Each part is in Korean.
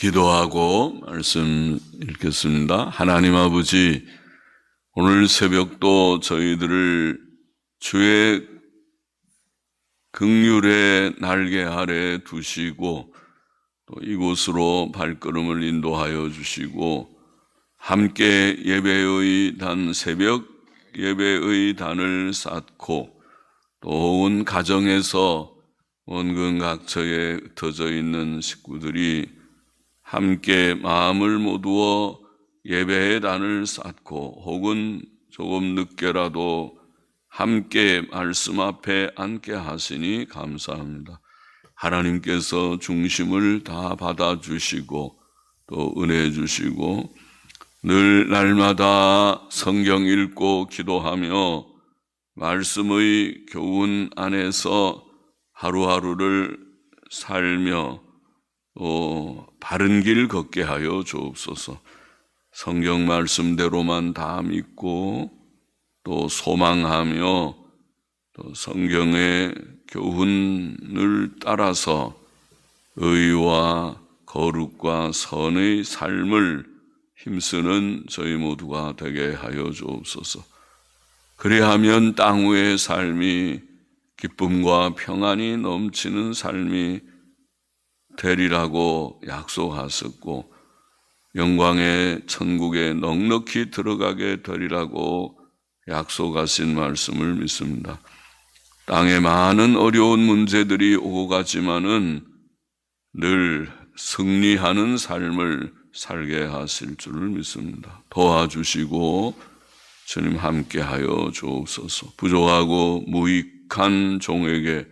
기도하고 말씀 읽겠습니다. 하나님 아버지, 오늘 새벽도 저희들을 주의 극률의 날개 아래 두시고 또 이곳으로 발걸음을 인도하여 주시고 함께 예배의 단 새벽 예배의 단을 쌓고 또 온 가정에서 원근 각처에 흩어져 있는 식구들이 함께 마음을 모두어 예배의 단을 쌓고 혹은 조금 늦게라도 함께 말씀 앞에 앉게 하시니 감사합니다. 하나님께서 중심을 다 받아주시고 또 은혜 주시고 늘 날마다 성경 읽고 기도하며 말씀의 교훈 안에서 하루하루를 살며 또 바른 길 걷게 하여 주옵소서. 성경 말씀대로만 다 믿고 또 소망하며 또 성경의 교훈을 따라서 의와 거룩과 선의 삶을 힘쓰는 저희 모두가 되게 하여 주옵소서. 그리하면 땅 위의 삶이 기쁨과 평안이 넘치는 삶이 되리라고 약속하셨고 영광의 천국에 넉넉히 들어가게 되리라고 약속하신 말씀을 믿습니다. 땅에 많은 어려운 문제들이 오고 가지만은 늘 승리하는 삶을 살게 하실 줄을 믿습니다. 도와주시고 주님 함께하여 주옵소서. 부족하고 무익한 종에게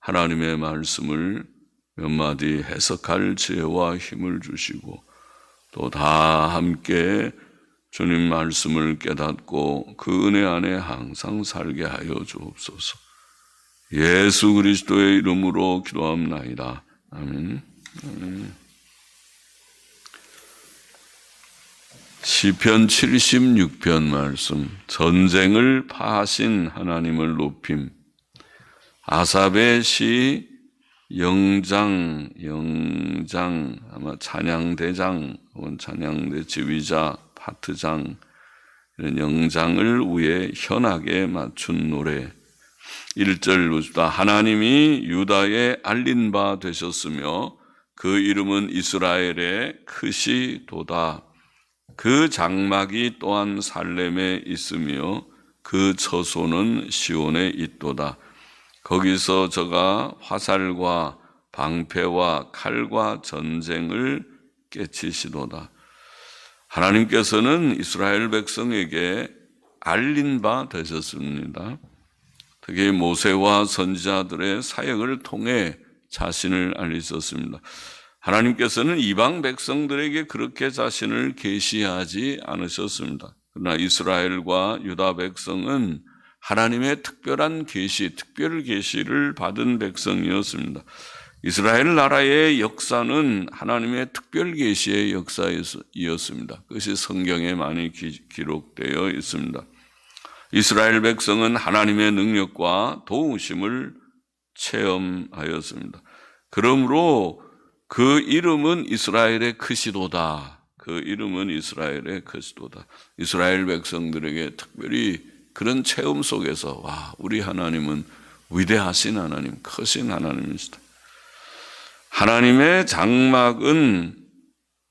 하나님의 말씀을 몇 마디 해석할 지혜와 힘을 주시고 또 다 함께 주님 말씀을 깨닫고 그 은혜 안에 항상 살게 하여 주옵소서. 예수 그리스도의 이름으로 기도합나이다. 아멘. 아멘. 시편 76편 말씀 전쟁을 파하신 하나님을 높임 아삽의 시 영장 영장 아마 찬양대장 혹은 찬양대 지휘자 파트장 이런 영장을 위해 현하게 맞춘 노래. 1절 보십다. 하나님이 유다에 알린 바 되셨으며 그 이름은 이스라엘의 크시 도다. 그 장막이 또한 살렘에 있으며 그 처소는 시온에 있도다. 거기서 저가 화살과 방패와 칼과 전쟁을 깨치시도다. 하나님께서는 이스라엘 백성에게 알린 바 되셨습니다. 특히 모세와 선지자들의 사역을 통해 자신을 알리셨습니다. 하나님께서는 이방 백성들에게 그렇게 자신을 계시하지 않으셨습니다. 그러나 이스라엘과 유다 백성은 하나님의 특별한 계시, 특별 계시를 받은 백성이었습니다. 이스라엘 나라의 역사는 하나님의 특별 계시의 역사였습니다. 그것이 성경에 많이 기록되어 있습니다. 이스라엘 백성은 하나님의 능력과 도우심을 체험하였습니다. 그러므로 그 이름은 이스라엘의 크시도다. 그 이름은 이스라엘의 크시도다. 이스라엘 백성들에게 특별히 그런 체험 속에서 와 우리 하나님은 위대하신 하나님, 크신 하나님이시다. 하나님의 장막은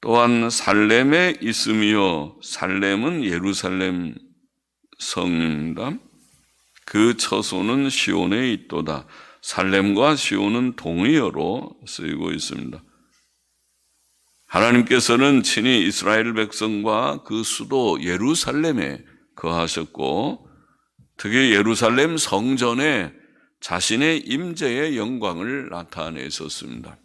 또한 살렘에 있으며 살렘은 예루살렘 성입니다. 그 처소는 시온에 있도다. 살렘과 시온은 동의어로 쓰이고 있습니다. 하나님께서는 친히 이스라엘 백성과 그 수도 예루살렘에 거하셨고 특히 예루살렘 성전에 자신의 임재의 영광을 나타내셨습니다.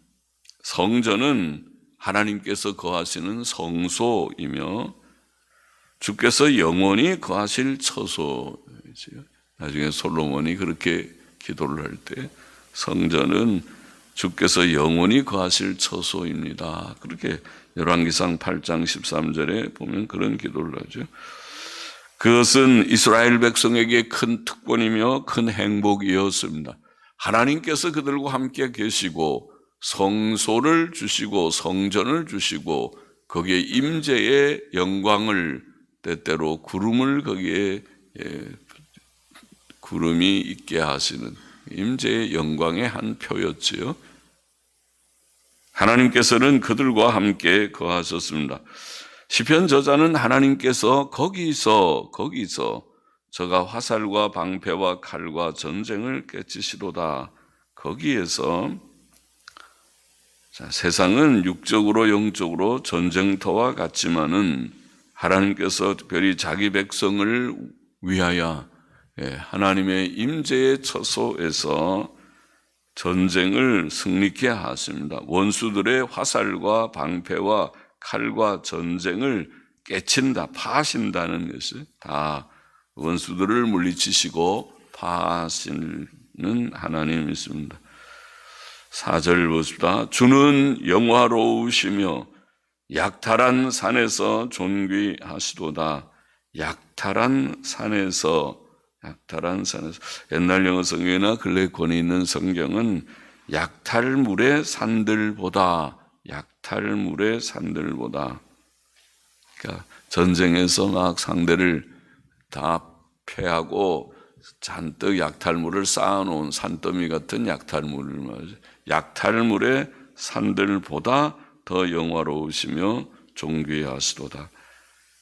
성전은 하나님께서 거하시는 성소이며 주께서 영원히 거하실 처소이지요. 나중에 솔로몬이 그렇게 기도를 할 때 성전은 주께서 영원히 거하실 처소입니다. 그렇게 열왕기상 8장 13절에 보면 그런 기도를 하죠. 그것은 이스라엘 백성에게 큰 특권이며 큰 행복이었습니다. 하나님께서 그들과 함께 계시고 성소를 주시고 성전을 주시고 거기에 임재의 영광을 때때로 구름을 거기에 예, 구름이 있게 하시는 임재의 영광의 한 표였지요. 하나님께서는 그들과 함께 거하셨습니다. 시편 저자는 하나님께서 거기서 거기서 저가 화살과 방패와 칼과 전쟁을 깨치시로다. 거기에서 자, 세상은 육적으로 영적으로 전쟁터와 같지만은 하나님께서 특별히 자기 백성을 위하여 예, 하나님의 임재의 처소에서 전쟁을 승리케 하십니다. 원수들의 화살과 방패와 칼과 전쟁을 깨친다, 파신다는 것이 다 원수들을 물리치시고 파하시는 하나님이십니다. 4절 보십니다. 주는 영화로우시며 약탈한 산에서 존귀하시도다. 약탈한 산에서 약탈한 산에서 옛날 영어 성경이나 근래 권위 있는 성경은 약탈물의 산들보다 약탈물의 산들보다 그러니까 전쟁에서 막 상대를 다 패하고 잔뜩 약탈물을 쌓아놓은 산더미 같은 약탈물을. 약탈물의 산들보다 더 영화로우시며 존귀하시도다.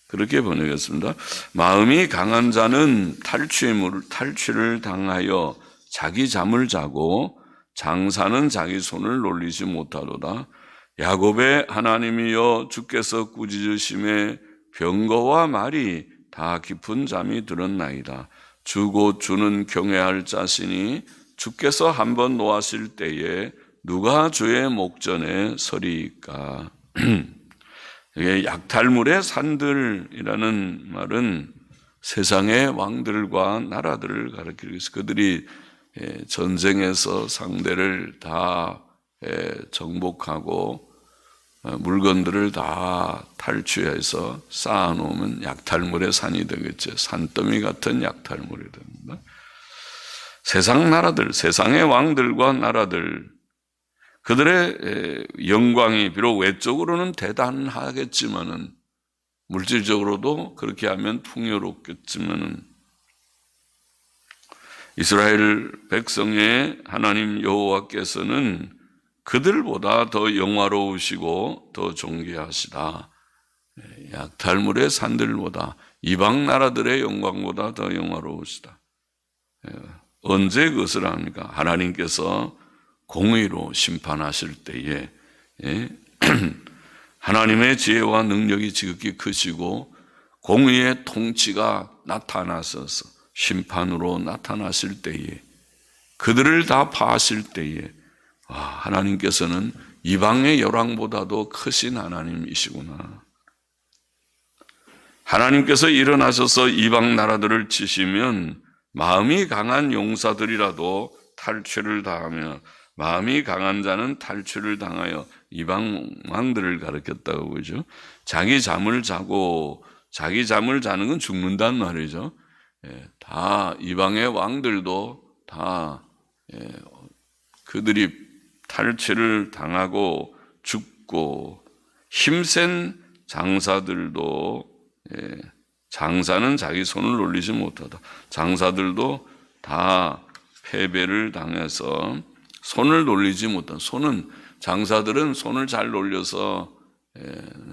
그렇게 번역했습니다. 마음이 강한 자는 탈취물, 탈취를 당하여 자기 잠을 자고 장사는 자기 손을 놀리지 못하도다. 야곱의 하나님이여 주께서 꾸짖으심에 병거와 말이 다 깊은 잠이 들었나이다. 주고 주는 경외할 자신이 주께서 한번 놓았을 때에 누가 주의 목전에 서리까? 이게 약탈물의 산들이라는 말은 세상의 왕들과 나라들을 가리키기 위해서 그들이 예, 전쟁에서 상대를 다 예, 정복하고 어, 물건들을 다 탈취해서 쌓아놓으면 약탈물의 산이 되겠죠. 산더미 같은 약탈물이 됩니다. 세상 나라들, 세상의 왕들과 나라들, 그들의 영광이 비록 외적으로는 대단하겠지만은 물질적으로도 그렇게 하면 풍요롭겠지만은 이스라엘 백성의 하나님 여호와께서는 그들보다 더 영화로우시고 더 존귀하시다. 약탈물의 산들보다 이방 나라들의 영광보다 더 영화로우시다. 언제 그것을 합니까? 하나님께서 공의로 심판하실 때에 예? 하나님의 지혜와 능력이 지극히 크시고 공의의 통치가 나타나셔서 심판으로 나타나실 때에 그들을 다 파하실 때에 와, 하나님께서는 이방의 열왕보다도 크신 하나님이시구나. 하나님께서 일어나셔서 이방 나라들을 치시면 마음이 강한 용사들이라도 탈취를 당하며 마음이 강한 자는 탈취를 당하여 이방 왕들을 가르쳤다고 그죠. 자기 잠을 자고 자기 잠을 자는 건 죽는단 말이죠. 예, 다 이방의 왕들도 다 예, 그들이 탈취를 당하고 죽고 힘센 장사들도 예, 장사는 자기 손을 놀리지 못하다. 장사들도 다 패배를 당해서 손을 놀리지 못한 손은 장사들은 손을 잘 놀려서 예,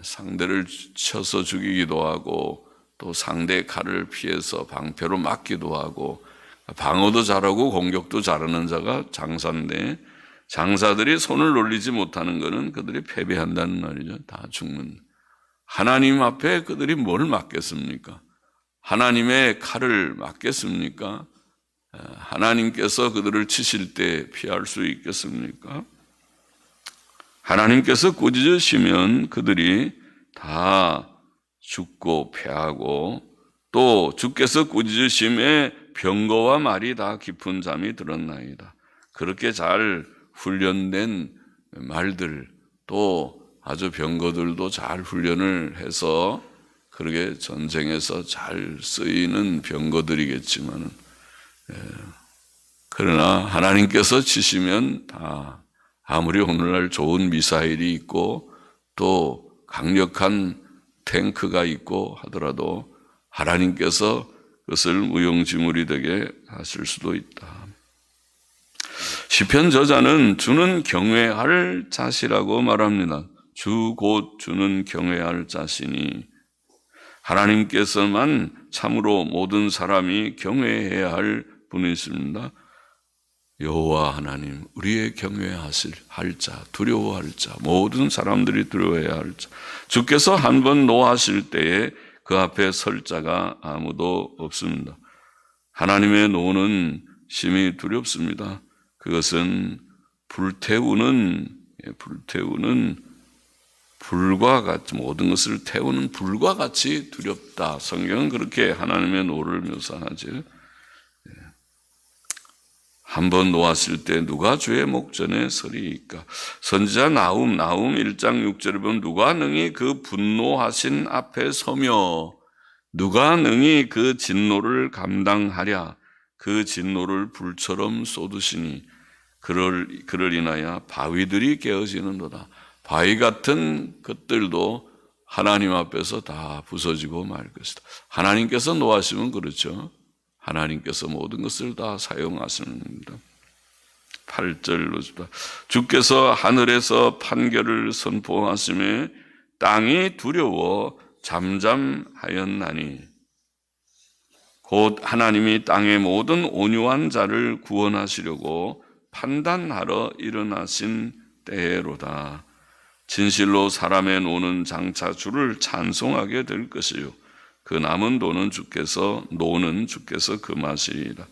상대를 쳐서 죽이기도 하고 또 상대의 칼을 피해서 방패로 막기도 하고 방어도 잘하고 공격도 잘하는 자가 장사인데 장사들이 손을 놀리지 못하는 것은 그들이 패배한다는 말이죠. 다 죽는. 하나님 앞에 그들이 뭘 맡겠습니까? 하나님의 칼을 맡겠습니까? 하나님께서 그들을 치실 때 피할 수 있겠습니까? 하나님께서 꾸짖으시면 그들이 다 죽고 패하고 또 주께서 꾸짖으심에 병거와 말이 다 깊은 잠이 들었나이다. 그렇게 잘 훈련된 말들 또 아주 병거들도 잘 훈련을 해서 그렇게 전쟁에서 잘 쓰이는 병거들이겠지만 그러나 하나님께서 치시면 다 아무리 오늘날 좋은 미사일이 있고 또 강력한 탱크가 있고 하더라도 하나님께서 그것을 무용지물이 되게 하실 수도 있다. 시편 저자는 주는 경외할 자시라고 말합니다. 주 곧 주는 경외할 자시니 하나님께서만 참으로 모든 사람이 경외해야 할 분이십니다. 여호와 하나님 우리의 경외하실 할 자, 두려워할 자, 모든 사람들이 두려워해야 할 자. 주께서 한 번 노하실 때에 그 앞에 설 자가 아무도 없습니다. 하나님의 노는 심히 두렵습니다. 그것은 불태우는 예, 불태우는 불과 같이 모든 것을 태우는 불과 같이 두렵다. 성경은 그렇게 하나님의 노를 묘사하죠. 한번 놓았을 때 누가 주의 목전에 서리이까? 선지자 나움, 나움 1장 6절에 보면 누가 능히 그 분노하신 앞에 서며 누가 능히 그 진노를 감당하랴? 그 진노를 불처럼 쏟으시니 그를, 그를 인하여 바위들이 깨어지는도다. 바위 같은 것들도 하나님 앞에서 다 부서지고 말 것이다. 하나님께서 노하시면 그렇죠. 하나님께서 모든 것을 다 사용하십니다. 8절로 주다. 주께서 하늘에서 판결을 선포하심에 땅이 두려워 잠잠하였나니 곧 하나님이 땅의 모든 온유한 자를 구원하시려고 판단하러 일어나신 때로다. 진실로 사람의 노는 장차 주를 찬송하게 될 것이요. 그 남은 도는 주께서 노는 주께서 금하시리라.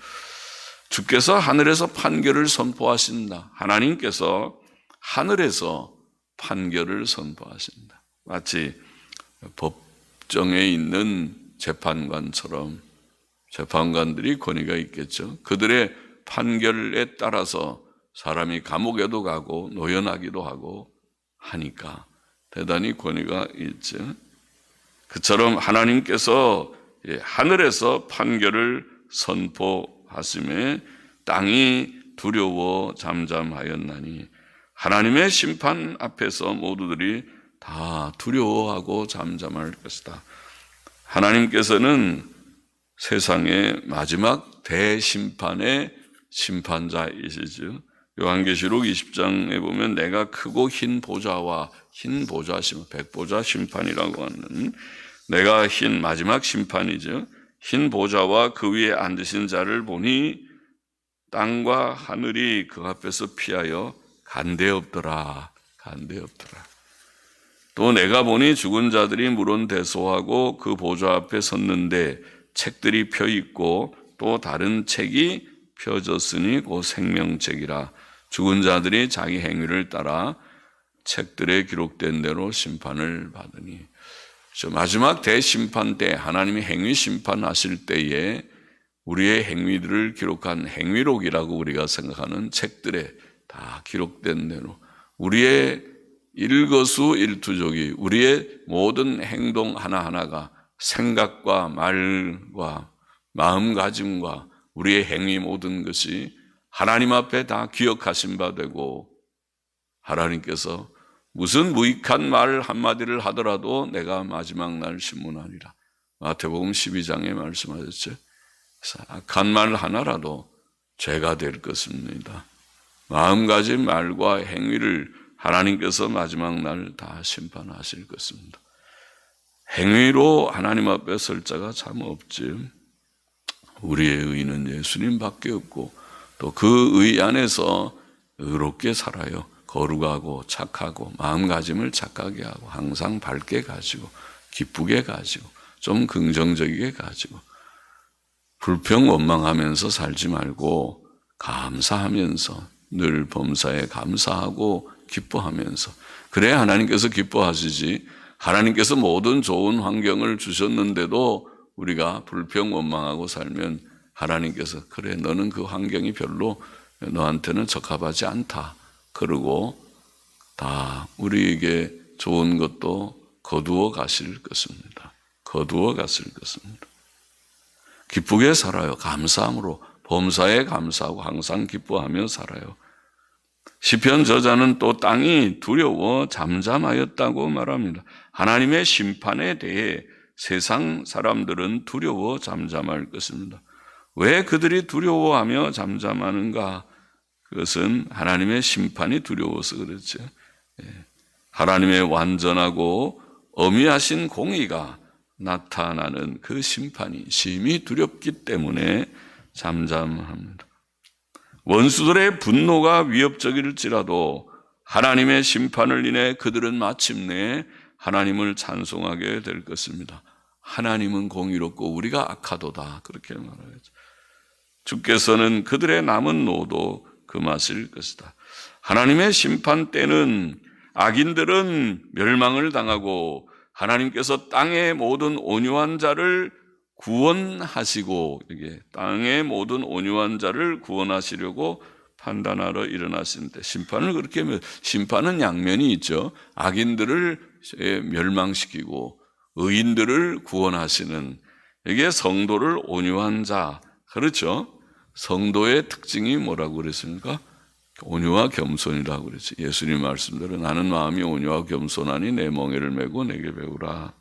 주께서 하늘에서 판결을 선포하신다. 하나님께서 하늘에서 판결을 선포하신다. 마치 법정에 있는 재판관처럼 재판관들이 권위가 있겠죠. 그들의 판결에 따라서 사람이 감옥에도 가고 노연하기도 하고 하니까 대단히 권위가 있죠. 그처럼 하나님께서 예, 하늘에서 판결을 선포하심에 땅이 두려워 잠잠하였나니 하나님의 심판 앞에서 모두들이 다 두려워하고 잠잠할 것이다. 하나님께서는 세상의 마지막 대심판의 심판자이시죠. 요한계시록 20장에 보면 내가 크고 흰 보좌와 흰 보좌 심 백보좌 심판이라고 하는 내가 흰 마지막 심판이죠. 흰 보좌와 그 위에 앉으신 자를 보니 땅과 하늘이 그 앞에서 피하여 간대 없더라. 간대 없더라. 또 내가 보니 죽은 자들이 물은 대소하고 그 보좌 앞에 섰는데 책들이 펴 있고 또 다른 책이 펴졌으니 그 생명책이라. 죽은 자들이 자기 행위를 따라 책들에 기록된 대로 심판을 받으니. 저 마지막 대심판 때 하나님이 행위 심판하실 때에 우리의 행위들을 기록한 행위록이라고 우리가 생각하는 책들에 다 기록된 대로 우리의 일거수 일투족이 우리의 모든 행동 하나하나가 생각과 말과 마음가짐과 우리의 행위 모든 것이 하나님 앞에 다 기억하신 바 되고 하나님께서 무슨 무익한 말 한마디를 하더라도 내가 마지막 날 신문하리라. 마태복음 12장에 말씀하셨죠. 악한 말 하나라도 죄가 될 것입니다. 마음가짐 말과 행위를 하나님께서 마지막 날 다 심판하실 것입니다. 행위로 하나님 앞에 설 자가 참 없지. 우리의 의는 예수님밖에 없고 또 그 의 안에서 의롭게 살아요. 거룩하고 착하고 마음가짐을 착하게 하고 항상 밝게 가지고 기쁘게 가지고 좀 긍정적이게 가지고 불평 원망하면서 살지 말고 감사하면서 늘 범사에 감사하고 기뻐하면서 그래야 하나님께서 기뻐하시지 하나님께서 모든 좋은 환경을 주셨는데도 우리가 불평 원망하고 살면 하나님께서 그래 너는 그 환경이 별로 너한테는 적합하지 않다. 그러고 다 우리에게 좋은 것도 거두어 가실 것입니다. 거두어 가실 것입니다. 기쁘게 살아요. 감사함으로 범사에 감사하고 항상 기뻐하며 살아요. 시편 저자는 또 땅이 두려워 잠잠하였다고 말합니다. 하나님의 심판에 대해 세상 사람들은 두려워 잠잠할 것입니다. 왜 그들이 두려워하며 잠잠하는가? 그것은 하나님의 심판이 두려워서 그렇죠. 예. 하나님의 완전하고 어미하신 공의가 나타나는 그 심판이 심히 두렵기 때문에 잠잠합니다. 원수들의 분노가 위협적일지라도 하나님의 심판을 인해 그들은 마침내 하나님을 찬송하게 될 것입니다. 하나님은 공의롭고 우리가 악하도다. 그렇게 말하죠. 주께서는 그들의 남은 노도 금하실 것이다. 하나님의 심판 때는 악인들은 멸망을 당하고 하나님께서 땅의 모든 온유한 자를 구원하시고 이게 땅의 모든 온유한 자를 구원하시려고 판단하러 일어나시는데 심판을 그렇게 심판은 양면이 있죠. 악인들을 멸망시키고 의인들을 구원하시는 이게 성도를 온유한 자 그렇죠. 성도의 특징이 뭐라고 그랬습니까? 온유와 겸손이라고 그랬죠. 예수님 말씀대로 나는 마음이 온유와 겸손하니 내 멍에를 메고 내게 배우라.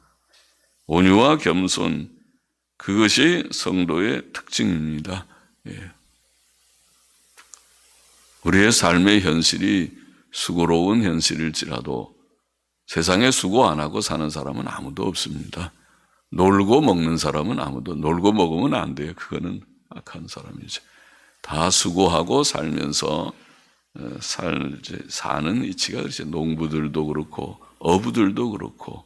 온유와 겸손 그것이 성도의 특징입니다. 예. 우리의 삶의 현실이 수고로운 현실일지라도 세상에 수고 안 하고 사는 사람은 아무도 없습니다. 놀고 먹는 사람은 아무도 놀고 먹으면 안 돼요. 그거는 악한 사람이죠. 다 수고하고 살면서 어, 살, 사는 이치가 그렇죠. 농부들도 그렇고 어부들도 그렇고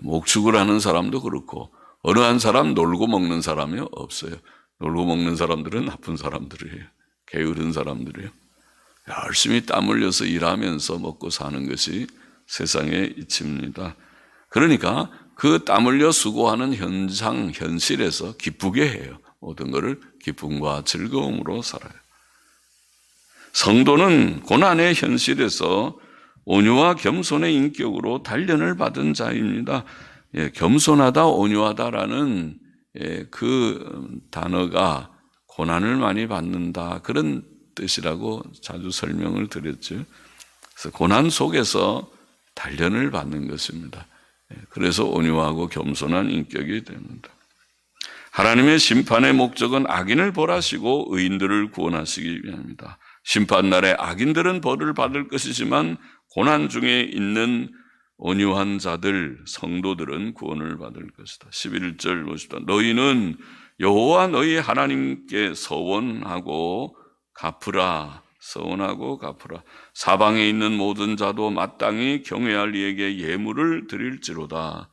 목축을 하는 사람도 그렇고 어느 한 사람 놀고 먹는 사람이 없어요. 놀고 먹는 사람들은 나쁜 사람들이에요. 게으른 사람들이에요. 열심히 땀 흘려서 일하면서 먹고 사는 것이 세상의 이치입니다. 그러니까 그 땀 흘려 수고하는 현상, 현실에서 기쁘게 해요. 모든 것을 기쁨과 즐거움으로 살아요. 성도는 고난의 현실에서 온유와 겸손의 인격으로 단련을 받은 자입니다. 예, 겸손하다, 온유하다라는 예, 그 단어가 고난을 많이 받는다 그런 뜻이라고 자주 설명을 드렸죠. 그래서 고난 속에서 단련을 받는 것입니다. 예, 그래서 온유하고 겸손한 인격이 됩니다. 하나님의 심판의 목적은 악인을 벌하시고 의인들을 구원하시기 위함입니다. 심판날에 악인들은 벌을 받을 것이지만 고난 중에 있는 온유한 자들, 성도들은 구원을 받을 것이다. 11절 보시다. 너희는 여호와 너희 하나님께 서원하고 갚으라. 서원하고 갚으라. 사방에 있는 모든 자도 마땅히 경외할 이에게 예물을 드릴지로다.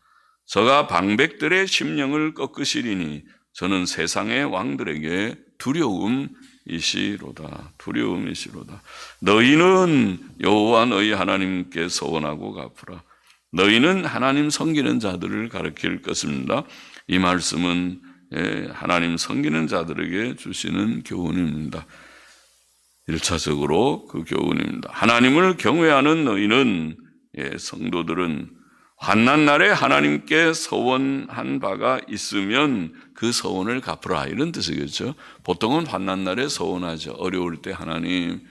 저가 방백들의 심령을 꺾으시리니 저는 세상의 왕들에게 두려움이시로다. 두려움이시로다. 너희는 여호와 너희 하나님께 서원하고 갚으라. 너희는 하나님 섬기는 자들을 가르칠 것입니다. 이 말씀은 예, 하나님 섬기는 자들에게 주시는 교훈입니다. 1차적으로 그 교훈입니다. 하나님을 경외하는 너희는 예, 성도들은 환난 날에 하나님께 서원한 바가 있으면 그 서원을 갚으라 이런 뜻이겠죠. 보통은 환난 날에 서원하죠. 어려울 때 하나님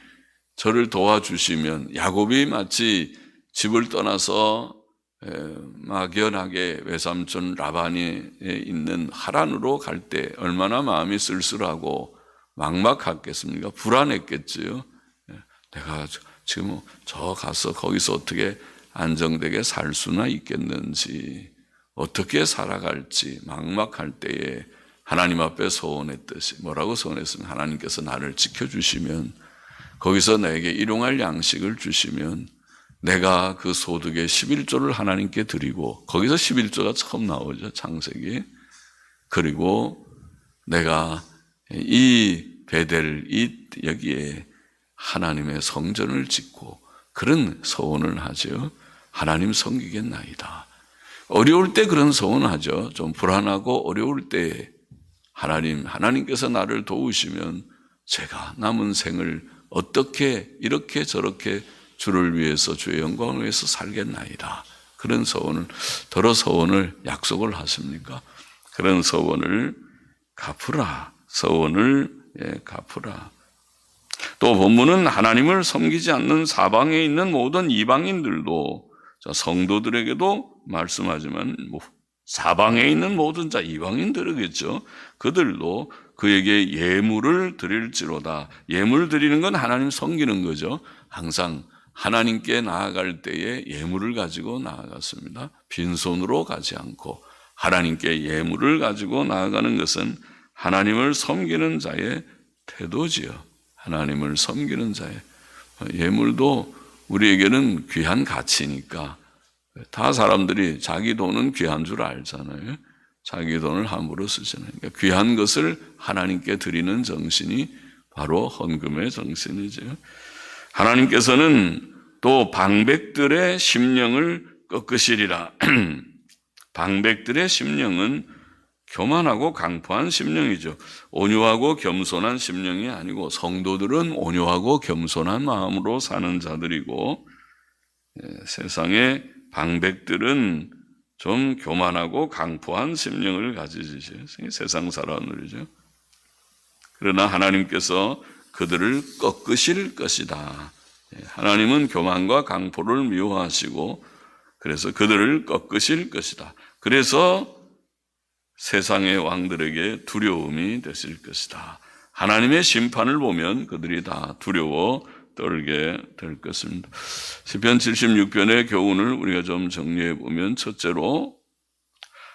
저를 도와주시면 야곱이 마치 집을 떠나서 막연하게 외삼촌 라반이 있는 하란으로 갈 때 얼마나 마음이 쓸쓸하고 막막했겠습니까? 불안했겠지요. 내가 지금 저 가서 거기서 어떻게 안정되게 살 수나 있겠는지, 어떻게 살아갈지 막막할 때에 하나님 앞에 소원했듯이 뭐라고 소원했으면 하나님께서 나를 지켜주시면 거기서 나에게 일용할 양식을 주시면 내가 그 소득의 11조를 하나님께 드리고 거기서 11조가 처음 나오죠. 창세기. 그리고 내가 이 베델 이 여기에 하나님의 성전을 짓고 그런 소원을 하죠. 하나님 섬기겠나이다. 어려울 때 그런 소원을 하죠. 좀 불안하고 어려울 때 하나님, 하나님께서 나를 도우시면 제가 남은 생을 어떻게 이렇게 저렇게 주를 위해서 주의 영광을 위해서 살겠나이다. 그런 소원을 더러 소원을 약속을 하십니까? 그런 소원을 갚으라. 소원을 예, 갚으라. 또 본문은 하나님을 섬기지 않는 사방에 있는 모든 이방인들도 자, 성도들에게도 말씀하지만 뭐 사방에 있는 모든 자 이방인들이겠죠. 그들도 그에게 예물을 드릴지로다. 예물 드리는 건 하나님 섬기는 거죠. 항상 하나님께 나아갈 때에 예물을 가지고 나아갔습니다. 빈손으로 가지 않고 하나님께 예물을 가지고 나아가는 것은 하나님을 섬기는 자의 태도지요. 하나님을 섬기는 자의 예물도 우리에게는 귀한 가치니까 다 사람들이 자기 돈은 귀한 줄 알잖아요. 자기 돈을 함부로 쓰잖아요. 그러니까 귀한 것을 하나님께 드리는 정신이 바로 헌금의 정신이죠. 하나님께서는 또 방백들의 심령을 꺾으시리라. 방백들의 심령은 교만하고 강포한 심령이죠. 온유하고 겸손한 심령이 아니고 성도들은 온유하고 겸손한 마음으로 사는 자들이고 예, 세상의 방백들은 좀 교만하고 강포한 심령을 가지시죠. 세상 사람들이죠. 그러나 하나님께서 그들을 꺾으실 것이다. 예, 하나님은 교만과 강포를 미워하시고 그래서 그들을 꺾으실 것이다. 그래서 세상의 왕들에게 두려움이 되실 것이다. 하나님의 심판을 보면 그들이 다 두려워 떨게 될 것입니다. 시편 76편의 교훈을 우리가 좀 정리해 보면 첫째로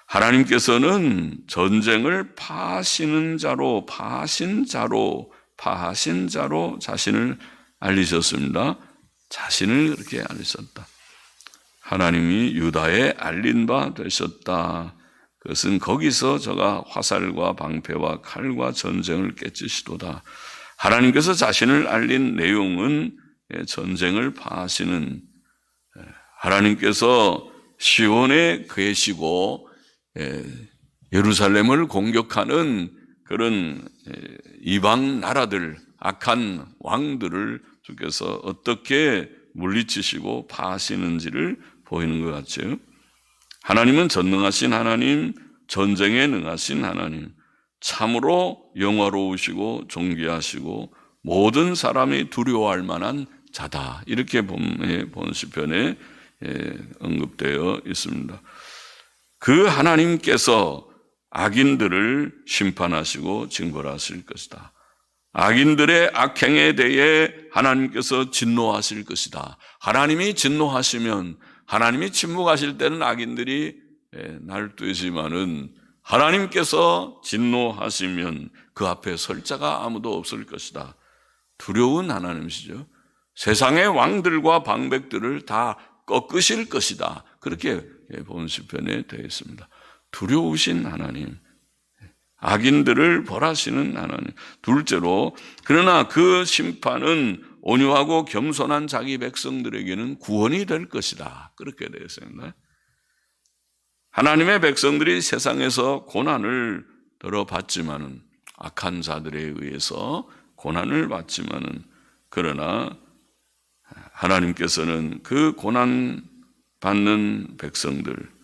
하나님께서는 전쟁을 파하시는 자로 파하신 자로 파하신 자로 자신을 알리셨습니다. 자신을 그렇게 알리셨다. 하나님이 유다에 알린 바 되셨다. 그것은 거기서 저가 화살과 방패와 칼과 전쟁을 깨치시도다. 하나님께서 자신을 알린 내용은 전쟁을 파하시는 하나님께서 시온에 계시고 예루살렘을 공격하는 그런 이방 나라들 악한 왕들을 주께서 어떻게 물리치시고 파하시는지를 보이는 것 같죠. 하나님은 전능하신 하나님, 전쟁에 능하신 하나님, 참으로 영화로우시고 존귀하시고 모든 사람이 두려워할 만한 자다. 이렇게 본, 본 시편에 언급되어 있습니다. 그 하나님께서 악인들을 심판하시고 징벌하실 것이다. 악인들의 악행에 대해 하나님께서 진노하실 것이다. 하나님이 진노하시면 하나님이 침묵하실 때는 악인들이 날뛰지만은 하나님께서 진노하시면 그 앞에 설 자가 아무도 없을 것이다. 두려운 하나님이시죠. 세상의 왕들과 방백들을 다 꺾으실 것이다. 그렇게 본 시편에 되어 있습니다. 두려우신 하나님, 악인들을 벌하시는 하나님. 둘째로 그러나 그 심판은 온유하고 겸손한 자기 백성들에게는 구원이 될 것이다. 그렇게 되어 있습니다. 하나님의 백성들이 세상에서 고난을 들어봤지만은 악한 자들에 의해서 고난을 받지만은 그러나 하나님께서는 그 고난 받는 백성들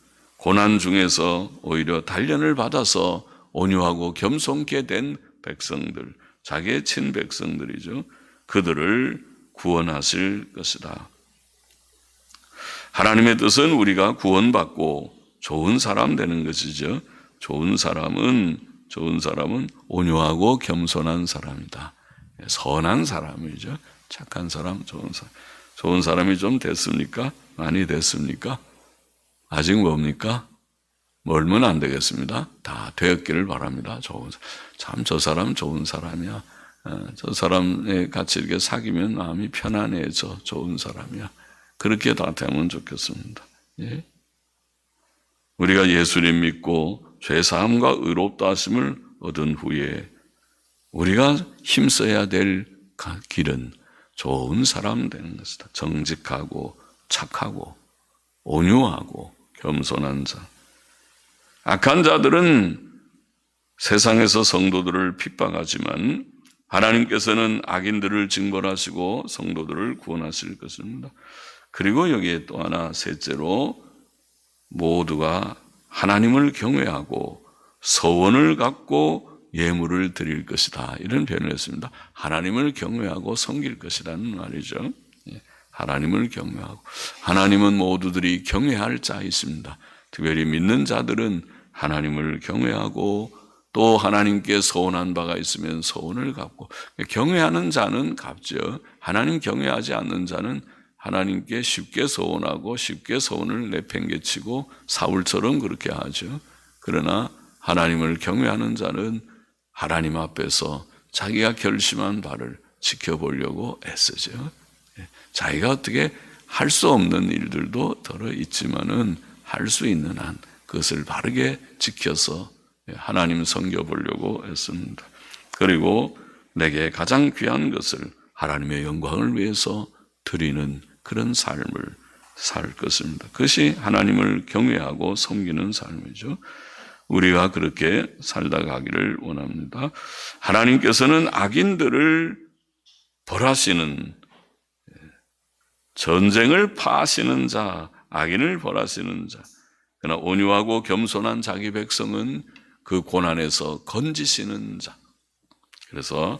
고난 중에서 오히려 단련을 받아서 온유하고 겸손케 된 백성들 자기의 친 백성들이죠. 그들을 구원하실 것이다. 하나님의 뜻은 우리가 구원받고 좋은 사람 되는 것이죠. 좋은 사람은 좋은 사람은 온유하고 겸손한 사람이다. 선한 사람이죠. 착한 사람, 좋은 사람. 좋은 사람이 좀 됐습니까? 많이 됐습니까? 아직 뭡니까? 멀면 안 되겠습니다. 다 되었기를 바랍니다. 좋은 참 저 사람 좋은 사람이야. 어, 저 사람에 같이 이렇게 사귀면 마음이 편안해져. 좋은 사람이야. 그렇게 다 되면 좋겠습니다. 예? 우리가 예수님 믿고 죄 사함과 의롭다 하심을 얻은 후에 우리가 힘써야 될 길은 좋은 사람 되는 것이다. 정직하고 착하고 온유하고 겸손한 자. 악한 자들은 세상에서 성도들을 핍박하지만 하나님께서는 악인들을 징벌하시고 성도들을 구원하실 것입니다. 그리고 여기에 또 하나 셋째로 모두가 하나님을 경외하고 서원을 갖고 예물을 드릴 것이다. 이런 표현을 했습니다. 하나님을 경외하고 섬길 것이라는 말이죠. 예, 하나님을 경외하고 하나님은 모두들이 경외할 자 있습니다. 특별히 믿는 자들은 하나님을 경외하고 또 하나님께 서원한 바가 있으면 서원을 갚고 경외하는 자는 갚죠. 하나님 경외하지 않는 자는 하나님께 쉽게 서원하고 쉽게 서원을 내팽개치고 사울처럼 그렇게 하죠. 그러나 하나님을 경외하는 자는 하나님 앞에서 자기가 결심한 바를 지켜보려고 애쓰죠. 예, 자기가 어떻게 할 수 없는 일들도 들어 있지만은 할 수 있는 한 그것을 바르게 지켜서 하나님 섬겨보려고 했습니다. 그리고 내게 가장 귀한 것을 하나님의 영광을 위해서 드리는 그런 삶을 살 것입니다. 그것이 하나님을 경외하고 섬기는 삶이죠. 우리가 그렇게 살다 가기를 원합니다. 하나님께서는 악인들을 벌하시는 전쟁을 파하시는 자, 악인을 벌하시는 자, 그러나 온유하고 겸손한 자기 백성은 그 고난에서 건지시는 자. 그래서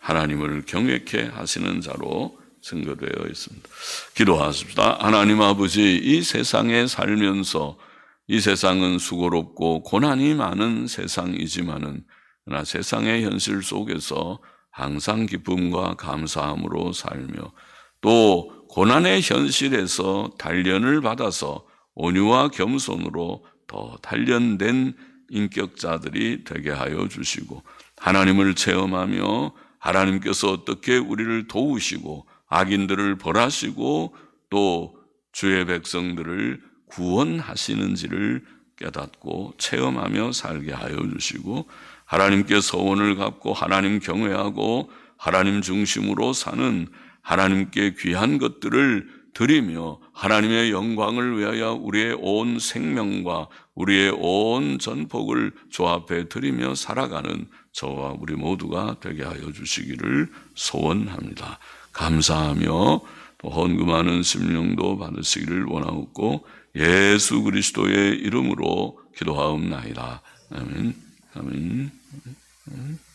하나님을 경외케 하시는 자로 증거되어 있습니다. 기도하십시다. 하나님 아버지, 이 세상에 살면서 이 세상은 수고롭고 고난이 많은 세상이지만은 그러나 세상의 현실 속에서 항상 기쁨과 감사함으로 살며 또 고난의 현실에서 단련을 받아서 온유와 겸손으로 더 단련된 인격자들이 되게 하여 주시고 하나님을 체험하며 하나님께서 어떻게 우리를 도우시고 악인들을 벌하시고 또 주의 백성들을 구원하시는지를 깨닫고 체험하며 살게 하여 주시고 하나님께 서원을 갚고 하나님 경외하고 하나님 중심으로 사는 하나님께 귀한 것들을 드리며 하나님의 영광을 위하여 우리의 온 생명과 우리의 온 전폭을 조합해 드리며 살아가는 저와 우리 모두가 되게 하여 주시기를 소원합니다. 감사하며 또 헌금하는 심령도 받으시기를 원하옵고 예수 그리스도의 이름으로 기도하옵나이다. 아멘. 아멘. 아멘.